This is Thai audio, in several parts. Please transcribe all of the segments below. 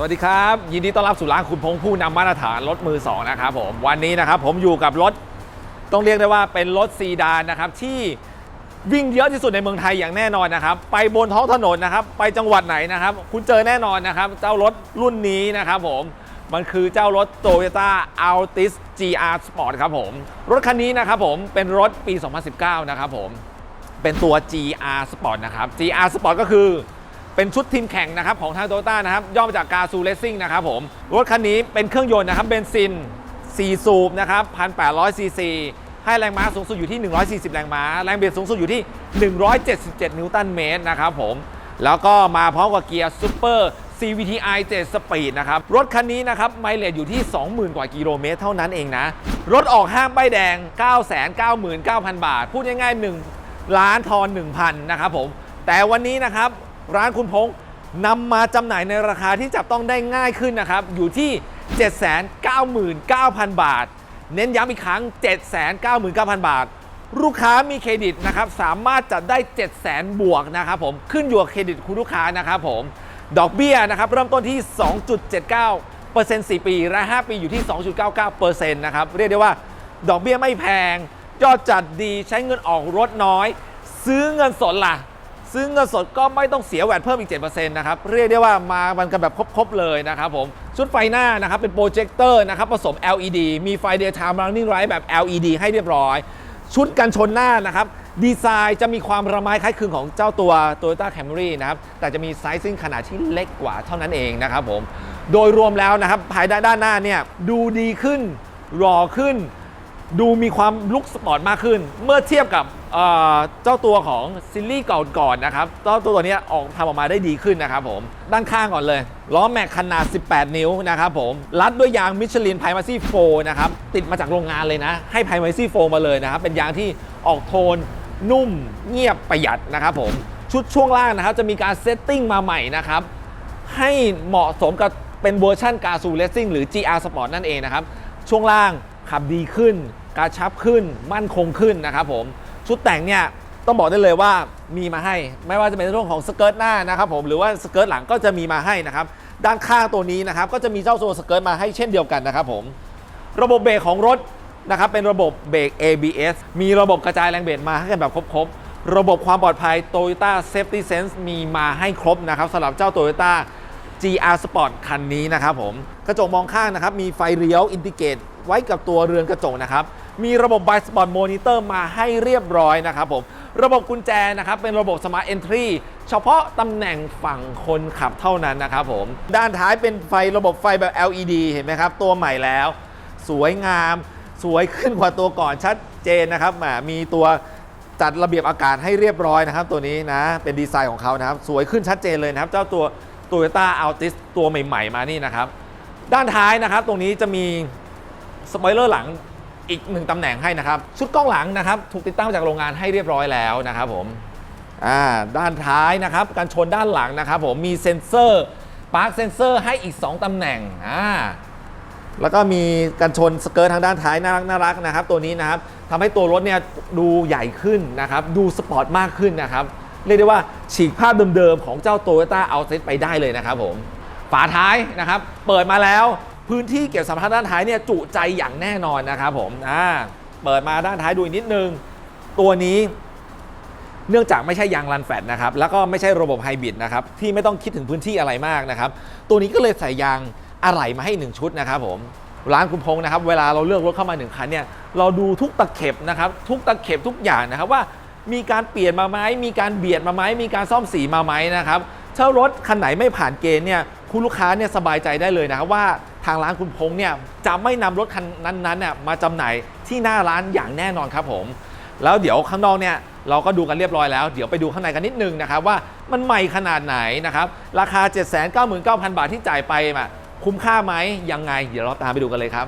สวัสดีครับ ยินดีต้อนรับสู่ร้านคุณพงษ์ผู้นำมาตรฐานรถมือสองนะครับผมวันนี้นะครับผมอยู่กับรถต้องเรียกได้ว่าเป็นรถซีดานนะครับที่วิ่งเยอะที่สุดในเมืองไทยอย่างแน่นอนนะครับ ไปบนท้องถนนนะครับ ไปจังหวัดไหนนะครับ คุณเจอแน่นอนนะครับ เจ้ารถรุ่นนี้นะครับผมมันคือเจ้ารถ Toyota Altis GR Sport ครับผม รถคันนี้นะครับผมเป็นรถปี 2019 นะครับผมเป็นตัว GR Sport นะครับ GR Sport ก็คือ เป็นชุดทีมแข่งนะครับของทางโตโยต้านะครับย่อมาจากกาซูเลสซิ่งนะครับผมรถคันนี้เป็นเครื่องยนต์นะครับเบนซิน 4 สูบนะครับ 1,800ซีซีให้แรงม้าสูงสุดอยู่ที่ 140 แรงม้า แรงเบิดสูงสุดอยู่ที่ 177 นิวตันเมตรนะครับผมแล้วก็มาพร้อมกับเกียร์ซูเปอร์ CVTi 7 Speed นะครับ รถคันนี้นะครับไมเลจอยู่ที่ 20,000 กว่ากิโลเมตรเท่านั้นเองนะ รถออกห้างป้ายแดง 999,000 บาท พูดง่ายๆ1ล้านทอน1,000 นะครับผมแต่วันนี้นะครับ ร้านคุณพงษ์นำมาจำหน่ายในราคาที่จับต้องได้ง่ายขึ้นนะครับ อยู่ที่ 799,000 บาท เน้นย้ำอีกครั้ง 799,000 บาท ลูกค้ามีเครดิตนะครับ สามารถจัดได้ 700,000 บวกนะครับผมขึ้นอยู่กับเครดิตคุณลูกค้านะครับผมดอกเบี้ยนะครับเริ่มต้นที่ 2.79เปอร์เซ็นต์4ปี และ 5 ปีอยู่ที่ 2.99เปอร์เซ็นต์นะครับเรียกได้ว่าดอกเบี้ยไม่แพงยอดจัดดีใช้เงินออกรถน้อย ซื้อเงินสดล่ะ ซื้อเงินสดก็ไม่ต้องเสียแวดเพิ่มอีก 7%นะครับ เรียกได้ว่ามามันกันแบบครบ ๆ เลยนะครับผม ชุดไฟหน้านะครับเป็นโปรเจคเตอร์นะครับผสม LED มีไฟ Daytime Running Light แบบ LED ให้เรียบร้อย ชุดกันชนหน้านะครับ ดีไซน์จะมีความระไม้คล้ายคลึงของเจ้าตัว Toyota Camry นะครับ แต่จะมีไซซิ่งขนาดที่เล็กกว่าเท่านั้นเองนะครับผม โดยรวมแล้วนะครับภายด้านหน้าเนี่ยดูดีขึ้นรอขึ้น ดูมีความลุคสปอร์ตมากขึ้น เมื่อเทียบกับ เจ้าตัวของซิลลี่ก่อนๆนะครับเจ้าตัวเนี้ยออกทำออกมาได้ดีขึ้นนะครับผม ด้านข้างก่อนเลย ล้อแม็กขนาด 18 นิ้วนะครับผม รัดด้วยยางมิชลินไพมาซี่โฟนะครับ ติดมาจากโรงงานเลยนะ ให้ไพมาซี่โฟมาเลยนะครับ เป็นยางที่ออกโทน นุ่ม เงียบประหยัดนะครับผม ชุดช่วงล่างนะครับ จะมีการเซตติ้งมาใหม่นะครับ ให้เหมาะสมกับเป็นเวอร์ชันกาซูเลสซิ่งหรือ GR Sport นั่นเองนะครับ ช่วงล่างขับดีขึ้น กระชับขึ้น มั่นคงขึ้นนะครับผม ชุดแต่งเนี่ยต้องบอกได้เลยว่ามีมาให้ ไม่ว่าจะเป็นเรื่องของสเกิร์ตหน้านะครับผมหรือว่าสเกิร์ตหลังก็จะมีมาให้นะครับด้านข้างตัวนี้นะครับก็จะมีเจ้าตัวสเกิร์ตมาให้เช่นเดียวกันนะครับผมระบบเบรกของรถนะครับเป็นระบบเบรก ABS มีระบบกระจายแรงเบรกมาให้กันแบบครบๆ ระบบความปลอดภัย Toyota Safety Sense มีมาให้ครบนะครับสำหรับเจ้า Toyota GR Sport คันนี้นะครับผมกระจกมองข้างนะครับมีไฟเลี้ยวอินดิเกตไว้กับตัวเรือนกระจกนะครับ มีระบบ By Spot Monitor มาให้เรียบร้อยนะครับผม ระบบกุญแจนะครับ เป็นระบบ Smart Entry เฉพาะตำแหน่งฝั่งคนขับเท่านั้นนะครับผม ด้านท้ายเป็นไฟระบบไฟแบบ LED เห็นไหมครับ ตัวใหม่แล้ว สวยงาม สวยขึ้นกว่าตัวก่อนชัดเจนนะครับแหมมีตัวจัดระเบียบอากาศให้เรียบร้อยนะครับ ตัวนี้นะเป็นดีไซน์ของเขานะครับ สวยขึ้นชัดเจนเลยนะครับ เจ้าตัว Toyota Altis ตัวใหม่ ๆ มานี่นะครับ ด้านท้ายนะครับ ตรงนี้จะมีสปอยเลอร์หลัง อีกหนึ่งตำแหน่งให้นะครับ ชุดกล้องหลังนะครับถูกติดตั้งจากโรงงานให้เรียบร้อยแล้วนะครับผมอ่าด้านท้ายนะครับการชนด้านหลังนะครับผมมีเซ็นเซอร์ปาร์คเซ็นเซอร์ให้อีก 2ตำแหน่งอ่าแล้วก็มีการชนสเกิร์ตทางด้านท้ายน่ารักน่ารักนะครับ ตัวนี้นะครับทำให้ตัวรถเนี่ยดูใหญ่ขึ้นนะครับ ดูสปอร์ตมากขึ้นนะครับ เรียกได้ว่าฉีกภาพเดิมๆ ของเจ้า Toyota a l t i s ไปได้เลยนะครับผม ฝาท้ายนะครับ เปิดมาแล้ว พื้นที่เก็บสัมภาระด้านท้ายเนี่ยจุใจอย่างแน่นอนนะครับผมอ่าเปิดมาด้านท้ายดูอีกนิดนึง ตัวนี้เนื่องจากไม่ใช่ยางรันแฟตนะครับ แล้วก็ไม่ใช่ระบบไฮบริดนะครับ ที่ไม่ต้องคิดถึงพื้นที่อะไรมากนะครับ ตัวนี้ก็เลยใส่ยางอะไหล่มาให้ 1 ชุดนะครับผม ร้านคุณพงษ์นะครับ เวลาเราเลือกรถเข้ามาหนึ่งคันเนี่ย เราดูทุกตะเข็บนะครับ ทุกตะเข็บทุกอย่างนะครับว่ามีการเปลี่ยนมาไหมมีการเบียดมาไหมมีการซ่อมสีมาไหมนะครับถ้ารถคันไหนไม่ผ่านเกณฑ์เนี่ยคุณลูกค้าเนี่ยสบายใจได้เลยนะครับว่า ทางร้านคุณพงษ์เนี่ยจะไม่นำรถคันนั้นๆเนี่ยมาจำหน่ายที่หน้าร้านอย่างแน่นอนครับผม แล้วเดี๋ยวข้างนอกเนี่ยเราก็ดูกันเรียบร้อยแล้ว เดี๋ยวไปดูข้างในกันนิดนึงนะครับว่ามันใหม่ขนาดไหนนะครับราคา 799,000 บาทที่จ่ายไปมาคุ้มค่าไหมยังไง เดี๋ยวเราตามไปดูกันเลยครับ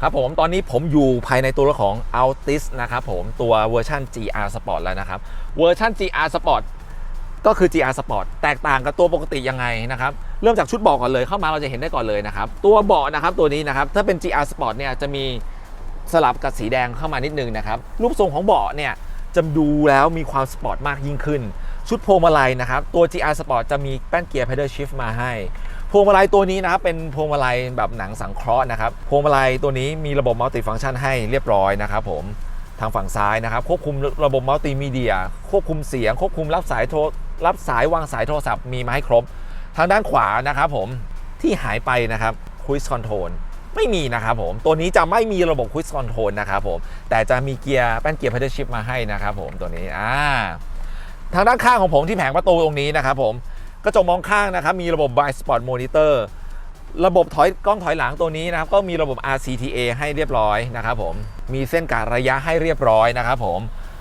ครับผมตอนนี้ผมอยู่ภายในตัวรถของ Altis นะครับผมตัวเวอร์ชัน GR Sport แล้วนะครับเวอร์ชัน GR Sport ก็คือ GR Sport แตกต่างกับตัวปกติยังไงนะครับเริ่มจากชุดเบาะก่อนเลยเข้ามาเราจะเห็นได้ก่อนเลยนะครับตัวเบาะนะครับตัวนี้นะครับถ้าเป็น GR Sport เนี่ยจะมีสลับกับสีแดงเข้ามานิดนึงนะครับรูปทรงของเบาะเนี่ยจะดูแล้วมีความสปอร์ตมากยิ่งขึ้น ชุดพวงมาลัยนะครับตัว GR Sport จะมีแป้นเกียร์ pedal shift มาให้พวงมาลัยตัวนี้นะครับเป็นพวงมาลัยแบบหนังสังเคราะห์นะครับพวงมาลัยตัวนี้มีระบบมัลติฟังก์ชันให้เรียบร้อยนะครับผมทางฝั่งซ้ายนะครับ ควบคุมระบบมัลติมีเดีย ควบคุมเสียง ควบคุมรับสายโทร รับสายวางสายโทรศัพท์มีมาให้ครบ ทางด้านขวานะครับผมที่หายไปนะครับคุยส์คอนโทรลไม่มีนะครับผม ตัวนี้จะไม่มีระบบคุยส์คอนโทรลนะครับผม แต่จะมีเกียร์แป้นเกียร์ pedal shift มาให้นะครับผมตัวนี้อ่าทางด้านข้างของผมที่แผงประตูตรงนี้นะครับผมกระจกมองข้างนะครับมีระบบ blind spot monitor ระบบถอยกล้องถอยหลังตัวนี้นะครับก็มีระบบ RCTA ให้เรียบร้อยนะครับผมมีเส้นการระยะให้เรียบร้อยนะครับผม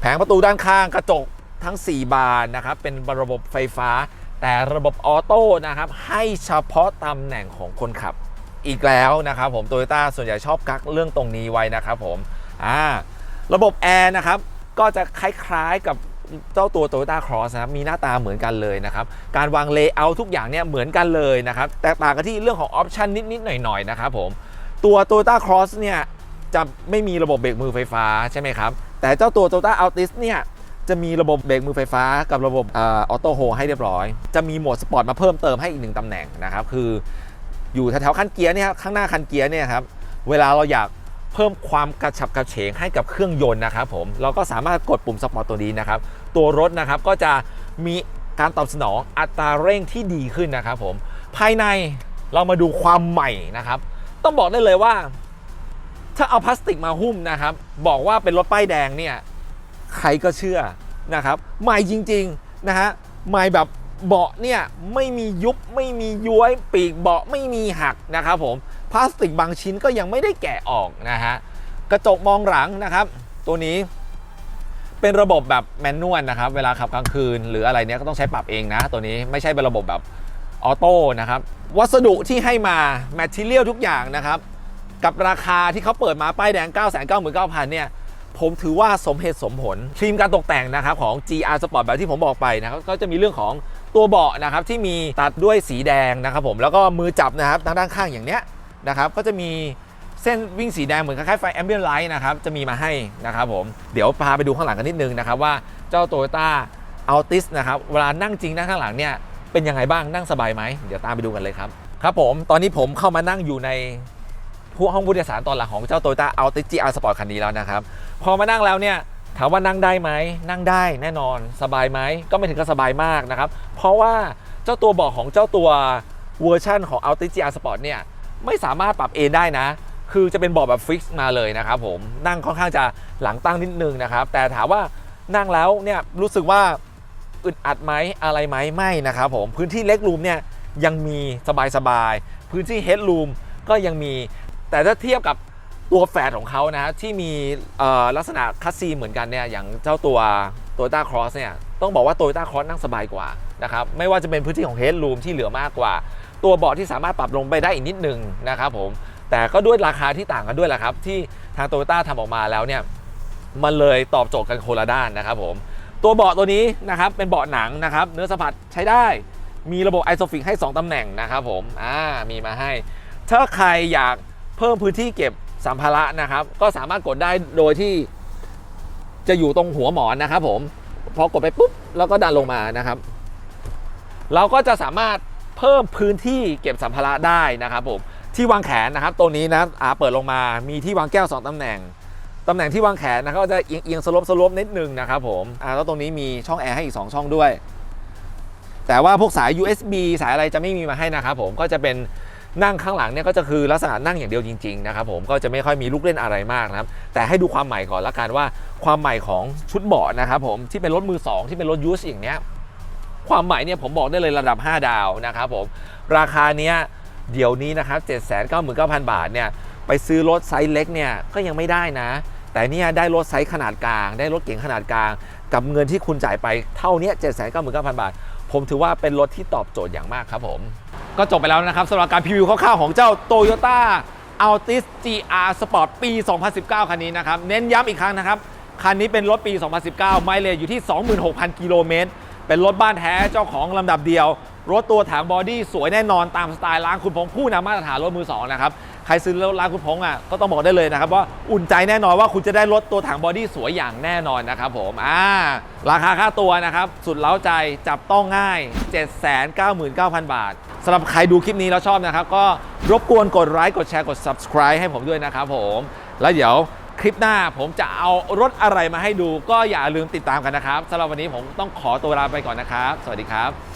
แผงประตูด้านข้างกระจก ทั้ง 4 บานนะครับ เป็นระบบไฟฟ้า แต่ระบบออโต้นะครับ ให้เฉพาะตำแหน่งของคนขับ อีกแล้วนะครับผมโตโยต้าส่วนใหญ่ชอบกักเรื่องตรงนี้ไว้นะครับผมอ่าระบบแอร์นะครับ ก็จะคล้ายๆกับเจ้าตัว Toyota Cross นะครับมีหน้าตาเหมือนกันเลยนะครับ การวางเลเยอร์ทุกอย่างเนี่ยเหมือนกันเลยนะครับ แตกต่างกันที่เรื่องของออปชันนิด ๆ หน่อย ๆ นะครับผมตัว Toyota Cross เนี่ยจะไม่มีระบบเบรกมือไฟฟ้าใช่ไหมครับ แต่เจ้าตัว Toyota Altis เนี่ย จะมีระบบเบรกมือไฟฟ้ากับระบบออโต้โฮให้เรียบร้อย จะมีโหมดสปอร์ตมาเพิ่มเติมให้อีกหนึ่งตำแหน่งนะครับคืออยู่แถวๆคันเกียร์เนี่ยครับข้างหน้าคันเกียร์เนี่ยครับเวลาเราอยากเพิ่มความกระฉับกระเฉงให้กับเครื่องยนต์นะครับผมเราก็สามารถกดปุ่มสปอร์ตตัวนี้นะครับตัวรถนะครับก็จะมีการตอบสนองอัตราเร่งที่ดีขึ้นนะครับผมภายในเรามาดูความใหม่นะครับ ต้องบอกได้เลยว่า ถ้าเอาพลาสติกมาหุ้มนะครับ บอกว่าเป็นรถป้ายแดงเนี่ย ใครก็เชื่อนะครับใหม่จริงๆนะฮะใหม่แบบเบาะเนี่ยไม่มียุบไม่มีย้วยปีกเบาะไม่มีหักนะครับผมพลาสติกบางชิ้นก็ยังไม่ได้แกะออกนะฮะกระจกมองหลังนะครับ ตัวนี้เป็นระบบแบบแมนนวลนะครับ เวลาขับกลางคืน หรืออะไรเนี้ยก็ต้องใช้ปรับเองนะ ตัวนี้ไม่ใช่เป็นระบบแบบออโต้นะครับ วัสดุที่ให้มาแมทเทียลทุกอย่างนะครับ กับราคาที่เขาเปิดมาป้ายแดง 9 9 9 0 0 0เนี่ย ผมถือว่าสมเหตุสมผลทีมการตกแต่งนะครับของ GR Sport แบบที่ผมบอกไปนะครับก็จะมีเรื่องของตัวเบาะนะครับที่มีตัดด้วยสีแดงนะครับผมแล้วก็มือจับนะครับทางด้านข้างอย่างเนี้ยนะครับก็จะมีเส้นวิ่งสีแดงเหมือนคล้ายๆไฟแอมเบียนไลท์นะครับจะมีมาให้นะครับผมเดี๋ยวพาไปดูข้างหลังกันนิดนึงนะครับว่าเจ้า Toyota Altis นะครับเวลานั่งจริงนั่งข้างหลังเนี่ยเป็นยังไงบ้างนั่งสบายไหมเดี๋ยวตามไปดูกันเลยครับครับผมตอนนี้ผมเข้ามานั่งอยู่ใน ห้องผู้โดยสารตอนหลังของเจ้า Toyota Altis GR Sport คันนี้แล้วนะครับ พอมานั่งแล้วเนี่ยถามว่านั่งได้ไหมนั่งได้แน่นอน สบายไหมก็ไม่ถึงกับสบายมากนะครับ เพราะว่าเจ้าตัวเบาะของเจ้าตัวเวอร์ชันของ Altis GR Sport เนี่ยไม่สามารถปรับเอนได้นะ คือจะเป็นเบาะแบบฟิกซ์มาเลยนะครับผมนั่งค่อนข้างจะหลังตั้งนิดนึงนะครับ แต่ถามว่านั่งแล้วเนี่ยรู้สึกว่าอึดอัดไหมอะไรไหมไม่นะครับผมพื้นที่เล็กรูมเนี่ยยังมีสบายๆ พื้นที่เฮดรูมก็ยังมี แต่ถ้าเทียบกับตัวแฝดของเขานะที่มีลักษณะคัสซีเหมือนกันเนี่ยอย่างเจ้าตัว Toyota Cross เนี่ยต้องบอกว่า Toyota Cross นั่งสบายกว่านะครับไม่ว่าจะเป็นพื้นที่ของ Headroom ที่เหลือมากกว่า ตัวเบาะที่สามารถปรับลงไปได้อีกนิดนึงนะครับผมแต่ก็ด้วยราคาที่ต่างกันด้วยแหละครับ ที่ทาง Toyota ทำออกมาแล้วเนี่ยมันเลยตอบโจทย์กันคนละด้านนะครับผมตัวเบาะตัวนี้นะครับเป็นเบาะหนังนะครับเนื้อสัมผัสใช้ได้ มีระบบ Isofix ให้ 2 ตำแหน่งนะครับผมอ่ามีมาให้ ถ้าใครอยาก พิ่มพื้นที่เก็บสัมภาระนะครับ ก็สามารถกดได้โดยที่จะอยู่ตรงหัวหมอนนะครับผมพอกดไปปุ๊บแล้วก็ดันลงมานะครับ เราก็จะสามารถเพิ่มพื้นที่เก็บสัมภาระได้นะครับผมที่วางแขนนะครับตัวนี้นะอ่าเปิดลงมามีที่วางแก้ว 2 ตำแหน่งตำแหน่งที่วางแขนนะครับก็จะเอียงเอียงสลบสลบนิดนึงนะครับผมอ่าแล้วตรงนี้มีช่องแอร์ให้อีก 2 ช่องด้วย แต่ว่าพวกสาย USB สายอะไรจะไม่มีมาให้นะครับผมก็จะเป็น นั่งข้างหลังเนี่ยก็จะคือลักษณะนั่งอย่างเดียวจริงๆนะครับผมก็จะไม่ค่อยมีลูกเล่นอะไรมากนะครับแต่ให้ดูความใหม่ก่อนละกันว่า ความใหม่ของชุดเบาะนะครับผมที่เป็นรถมือ 2 ที่เป็นรถยูสอย่างเนี้ยความใหม่เนี่ยผมบอกได้เลยระดับ 5 ดาวนะครับผมราคาเนี้ยเดี๋ยวนี้นะครับ799,000 บาทเนี่ยไปซื้อรถไซส์เล็กเนี่ยก็ยังไม่ได้นะ แต่เนี่ยได้รถไซส์ขนาดกลาง ได้รถเก๋งขนาดกลาง กับเงินที่คุณจ่ายไปเท่าเนี้799,000 บาท ผมถือว่าเป็นรถที่ตอบโจทย์อย่างมากครับผม ก็จบไปแล้วนะครับสำหรับการพรีวิวคร่าวๆของเจ้า Toyota Altis GR Sport ปี 2019 คันนี้นะครับ เน้นย้ำอีกครั้งนะครับ คันนี้เป็นรถปี 2019 ไมล์เลจอยู่ที่ 26,000 กิโลเมตร เป็นรถบ้านแท้เจ้าของลำดับเดียว รถตัวถังบอดี้สวยแน่นอนตามสไตล์ร้านคุณพงษ์ผู้นำมาตรฐานรถมือสองนะครับ ใครซื้อรถร้านคุณพงษ์อะก็ต้องบอกได้เลยนะครับ ว่าอุ่นใจแน่นอนว่าคุณจะได้รถตัวถังบอดี้สวยอย่างแน่นอนนะครับผมอ่าราคาค่าตัวนะครับสุดเล้าใจจับต้องง่าย 799,000 บาท สำหรับใครดูคลิปนี้แล้วชอบนะครับ ก็รบกวนกดไลค์กดแชร์กด subscribe ให้ผมด้วยนะครับผมแล้วเดี๋ยวคลิปหน้าผมจะเอารถอะไรมาให้ดู ก็อย่าลืมติดตามกันนะครับสำหรับวันนี้ผมต้องขอตัวลาไปก่อนนะครับ สวัสดีครับ